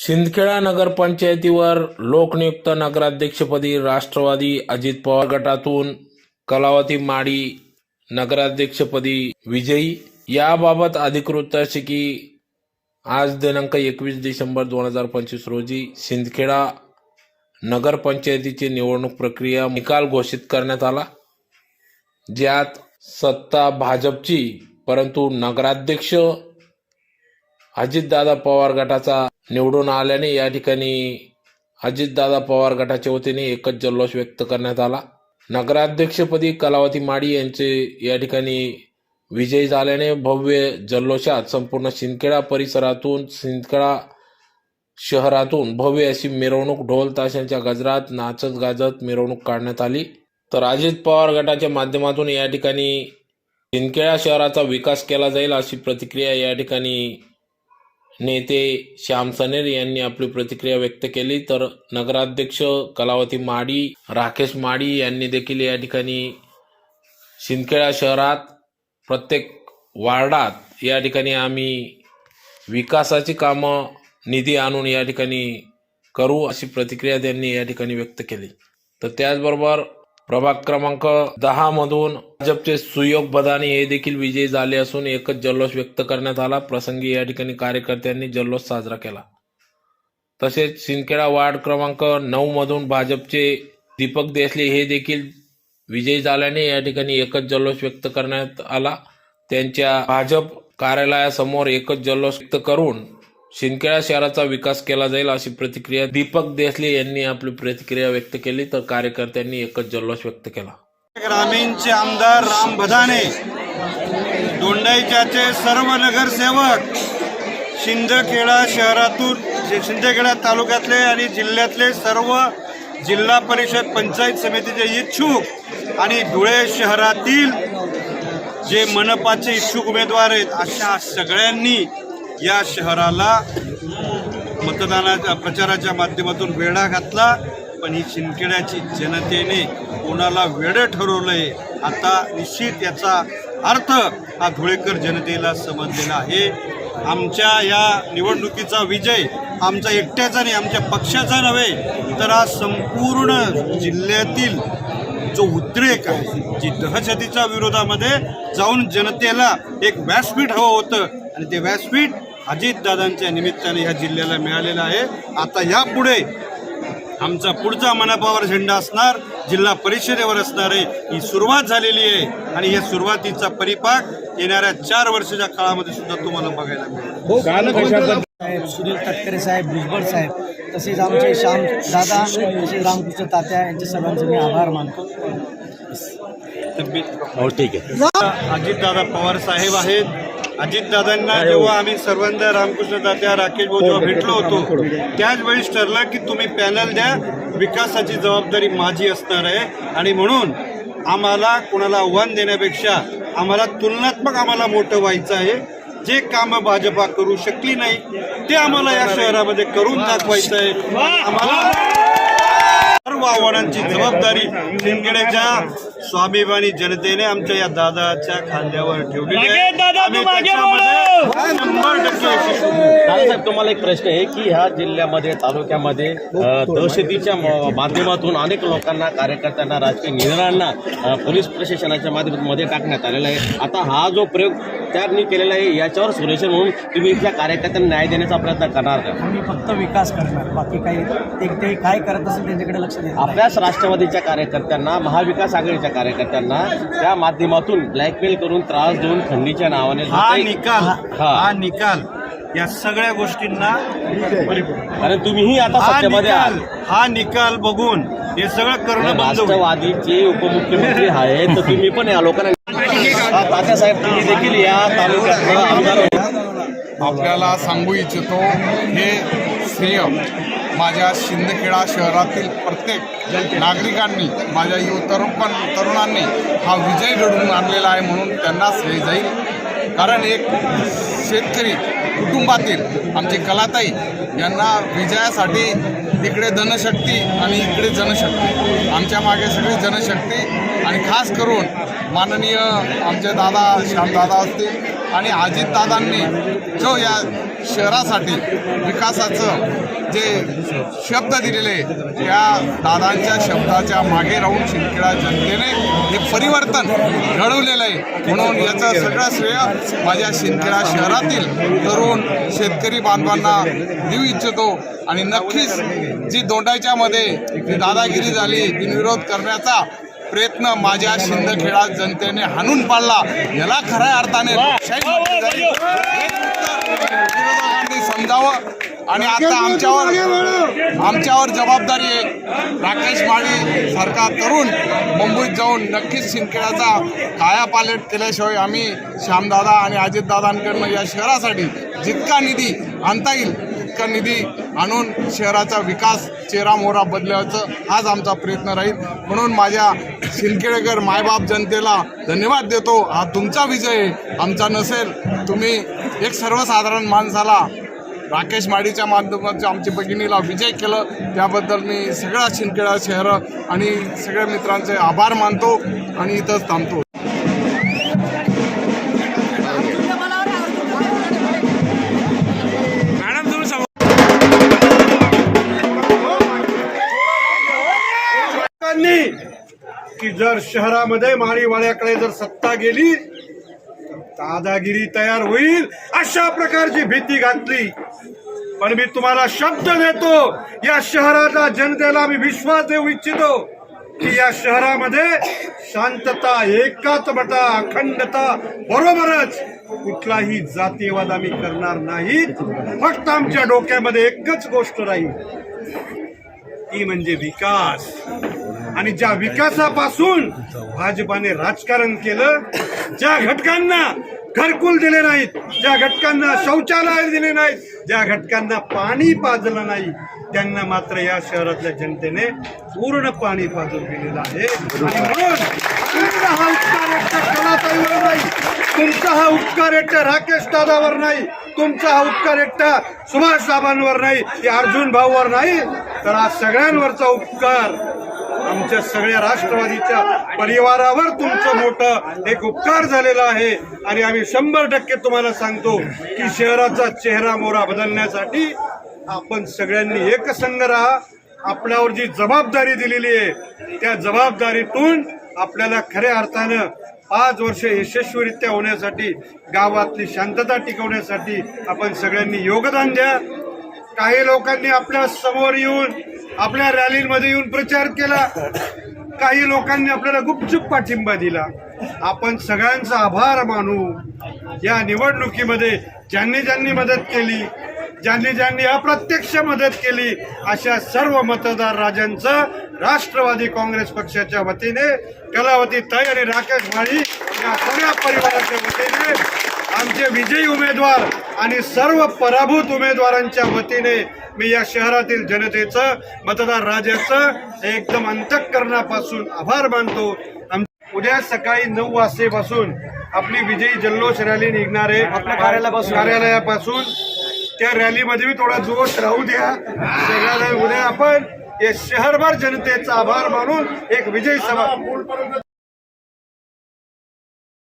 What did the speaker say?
शिंदखेडा नगरपंचायतीवर लोकनियुक्त नगराध्यक्षपदी राष्ट्रवादी अजित पवार गटातून कलावती माडी नगराध्यक्षपदी विजयी. याबाबत अधिकृत असे की आज दिनांक एकवीस डिसेंबर दोन हजार पंचवीस रोजी शिंदखेडा नगरपंचायतीची निवडणूक प्रक्रिया निकाल घोषित करण्यात आला. ज्यात सत्ता भाजपची परंतु नगराध्यक्ष अजितदादा पवार गटाचा निवडून आल्याने या ठिकाणी अजितदादा पवार गटाच्या वतीने एकच जल्लोष व्यक्त करण्यात आला. नगराध्यक्षपदी कलावती माडी यांचे या ठिकाणी विजयी झाल्याने भव्य जल्लोषात संपूर्ण शिंदखेडा परिसरातून शिंदखेडा शहरातून भव्य अशी मिरवणूक ढोल ताशांच्या गजरात नाचत गाजत मिरवणूक काढण्यात आली. तर अजित पवार गटाच्या माध्यमातून या ठिकाणी शिंदखेडा शहराचा विकास केला जाईल अशी प्रतिक्रिया या ठिकाणी नेते श्याम सनेर यांनी आपली प्रतिक्रिया व्यक्त केली. तर नगराध्यक्ष कलावती माडी राकेश माडी यांनी देखील या ठिकाणी शिंदखेडा शहरात प्रत्येक वार्डात या ठिकाणी आम्ही विकासाची कामं निधी आणून या ठिकाणी करू अशी प्रतिक्रिया त्यांनी या ठिकाणी व्यक्त केली. तर त्याचबरोबर प्रभाग क्रमांक दहा मधून भाजपचे सुयोग बदानी हे देखील विजयी झाले असून एकच जल्लोष व्यक्त करण्यात आला. प्रसंगी या ठिकाणी कार्यकर्त्यांनी जल्लोष साजरा केला. तसेच सिंदखेडा वार्ड क्रमांक नऊ मधून भाजपचे दीपक देसले हे देखील विजयी झाल्याने या ठिकाणी एकच जल्लोष व्यक्त करण्यात आला. त्यांच्या भाजप कार्यालयासमोर एकच जल्लोष व्यक्त करून शिंदखेडा शहराचा विकास केला जाईल अशी प्रतिक्रिया दीपक देसले यांनी आपली प्रतिक्रिया व्यक्त केली तर कार्यकर्त्यांनी एकच जल्लोष व्यक्त केला. ग्रामीणचे आमदार राम भदाने दोंडाईच्याचे सर्व नगरसेवक शिंदखेडा शहरातून शिंदखेडा तालुक्यातले आणि जिल्ह्यातले सर्व जिल्हा परिषद पंचायत समितीचे इच्छुक आणि धुळे शहरातील जे मनपाचे इच्छुक उमेदवार आहेत अशा सगळ्यांनी या शहराला मतदानाच्या प्रचाराच्या माध्यमातून वेढा घातला पण ही शिंदखेड्याची जनतेने कोणाला वेडं ठरवलंय आता निश्चित याचा अर्थ हा धुळेकर जनतेला समजलेला आहे. आमच्या या निवडणुकीचा विजय आमचा एकट्याचा नाही आमच्या पक्षाचा नव्हे तर हा संपूर्ण जिल्ह्यातील जो उद्रेक आहे जी दहशतीच्या विरोधामध्ये जाऊन जनतेला एक व्यासपीठ हवं होतं. आणि ते व्यासपीठ अजितदादांच्या निमित्ताने ह्या जिल्ह्याला मिळालेलं आहे. आता यापुढे आमचा पुढचा मनापावर झेंडा असणार जिल्हा परिषदेवर असणार आहे. ही सुरुवात झालेली आहे आणि या सुरुवातीचा परिपाक येणाऱ्या चार वर्षाच्या काळामध्ये सुद्धा तुम्हाला बघायला मिळेल. साहेब सुनील तटकरे साहेब भुजबळ साहेब तसेच आमचे श्याम दादा तसेच रामकृष्ण तात्या यांचे सर्वांचे मी आभार मानतो. हो ठीक आहे. अजितदादा पवार साहेब आहेत. अजितदादांना जेव्हा आम्ही सर्वांना रामकृष्ण तात्या राकेश भाऊ जेव्हा भेटलो होतो त्याच वेळेस ठरलं की तुम्ही पॅनल द्या विकासाची जबाबदारी माझी असणार आहे. आणि म्हणून आम्हाला कोणाला आव्हान देण्यापेक्षा आम्हाला तुलनात्मक आम्हाला मोठं व्हायचं आहे. जे कामं भाजपा करू शकली नाही ते आम्हाला या शहरामध्ये करून दाखवायचं आहे. आम्हाला सर्व आव्हानांची जबाबदारी शिंदखेड्याच्या स्वाभिमानी जनतेने आमच्या या दादाच्या खांद्यावर ठेवलेली आहे. शंभर टक्के तुम्हाला एक प्रश्न आहे की ह्या जिल्ह्यामध्ये तालुक्यामध्ये दहशतीच्या माध्यमातून अनेक लोकांना कार्यकर्त्यांना राजकीय अ, पोलीस प्रशासनाच्या माध्यमातून मध्ये टाकण्यात आलेला आहे. आता हा जो प्रयोग त्यांनी केलेला आहे याच्यावर सोल्युशन म्हणून तुम्ही इथल्या कार्यकर्त्यांना न्याय देण्याचा प्रयत्न करणार का? आम्ही फक्त विकास करणार बाकी काही ते ते काय करत असेल त्यांच्याकडे लक्ष देणार आपल्याच राष्ट्रवादीच्या कार्यकर्त्यांना महाविकास आघाडीच्या कार्यकर्त्यांना त्या माध्यमातून ब्लॅकमेल करून त्रास देऊन खंडीच्या नावाने हा निकाल हा. हा निकाल या सगळ्या गोष्टींना कारण तुम्हीही आता हा सत्तेमध्ये हा निकाल बघून हे सगळं करणं राष्ट्रवादीचे उपमुख्यमंत्री आहेत तर तुम्ही पण या लोकांना हा, तात्यासाहेब तुम्ही देखील या तालुक्यात आमदार. आपल्याला सांगू इच्छितो हे श्रेय माझ्या शिंदखेडा शहरातील प्रत्येक नागरिकांनी माझ्या युव तरुण तरुणांनी हा विजय घडवून आणलेला आहे म्हणून त्यांना श्रेय जाईल. कारण एक शेतकरी कुटुंबातील आमचे कलाताई यांना विजयासाठी इकडे धनशक्ती आणि इकडे जनशक्ती आमच्या मागे सगळी जनशक्ती आणि खास करून माननीय आमचे दादा श्यामदादा असतील आणि अजितदादांनी जो या शहरासाठी विकासाचं जे शब्द दिलेले त्या दादांच्या शब्दाच्या मागे राहून शिंदखेडा जनतेने हे परिवर्तन घडवलेलं आहे. म्हणून याचं सगळं श्रेय माझ्या शिंदखेडा शहरातील तरुण शेतकरी बांधवांना देऊ इच्छितो. आणि नक्कीच जी दोंडाच्यामध्ये जी दादागिरी झाली बिनविरोध करण्याचा प्रयत्न माझ्या शिंदखेडा जनतेने हाणून पाडला. याला खऱ्या अर्थाने विरोधकांनी समजावं. आणि आता आमच्यावर आमच्यावर जबाबदारी आहे. राकेश माळी सारखा तरुण मुंबईत जाऊन नक्कीच शिंदखेड्याचा कायापालट केल्याशिवाय आम्ही श्यामदादा आणि अजितदादांकडनं या शहरासाठी जितका निधी आणता येईल तितका निधी आणून शहराचा विकास चेहरा मोहरा बदलण्याचं हाच आमचा प्रयत्न राहील. म्हणून माझ्या शिंदखेडेकर मायबाप जनतेला धन्यवाद देतो. हा तुमचा विजय आमचा नसेल. तुम्ही एक सर्वसाधारण माणसाला राकेश माडीच्या माध्यमातून आमच्या भगिनीला विजय केलं. त्याबद्दल मी सगळ्या शिंदखेडा शहर आणि सगळ्या मित्रांचे आभार मानतो आणि इथंच थांबतो. जर शहरामध्ये माळीवाड्याकडे जर सत्ता गेली तर दादागिरी तयार होईल अशा प्रकारची भीती घातली. पण मी तुम्हाला शब्द देतो या शहराच्या जनतेला मी विश्वास देऊ इच्छितो की या शहरामध्ये शांतता एकात्मता अखंडता बरोबरच कुठलाही जातीयवाद आम्ही करणार नाही फक्त आमच्या डोक्यामध्ये एकच गोष्ट राहील. ती म्हणजे विकास. आणि ज्या विकासापासून भाजपाने राजकारण केलं ज्या घटकांना घरकुल दिले नाहीत ज्या घटकांना शौचालय दिले नाहीत ज्या घटकांना पाणी पाजलं नाही त्यांना मात्र या शहरातल्या जनतेने पूर्ण पाणी पाजून दिलेलं आहे. आणि म्हणून तुमचा हा उपकार एकट्या कलाताईवर नाही तुमचा हा उपकार एकट्या राकेश दादावर नाही तुमचा हा उपकार एकटा सुभाष साहेबांवर नाही की अर्जुन भाऊवर नाही. तर हा सगळ्यांवरचा उपकार आमच्या सगळ्या राष्ट्रवादीच्या परिवारावर तुमचं मोठं एक उपकार झालेला आहे. आणि आम्ही शंभर टक्के तुम्हाला सांगतो की शहराचा चेहरा मोहरा बदलण्यासाठी आपण सगळ्यांनी एकसंग राहा. आपल्यावर जी जबाबदारी दिलेली आहे त्या जबाबदारीतून आपल्याला खऱ्या अर्थानं पाच वर्ष यशस्वीरित्या होण्यासाठी गावातली शांतता टिकवण्यासाठी आपण सगळ्यांनी योगदान द्या. काही लोकांनी आपल्यासमोर येऊन आपल्या रॅलीमध्ये येऊन प्रचार केला. काही लोकांनी आपल्याला गुपचूप पाठिंबा दिला. आपण सगळ्यांचा आभार मानू. या निवडणुकीमध्ये ज्यांनी ज्यांनी मदत केली ज्यांनी ज्यांनी अप्रत्यक्ष मदत केली अशा सर्व मतदार राजांचं राष्ट्रवादी काँग्रेस पक्षाच्या वतीने कलावती ताई आणि राकेश माळी या सगळ्या परिवाराच्या वतीने आमचे विजयी उमेदवार आणि सर्व पराभूत उमेदवारांच्या वतीने मी या शहरातील जनतेचं मतदार राजाचं एकदम अंतःकरणापासून आभार मानतो. आम- उद्या सकाळी नऊ वाजेपासून आपली विजयी जल्लोष रॅली निघणार आहे. आपल्या कार्यालयापासून. कार्यालयापासून. त्या रॅलीमध्ये मी थोडा जोश राहू द्या. सगळ्याला उद्या आपण हे शहरभर जनतेचा आभार मानून एक विजय सभा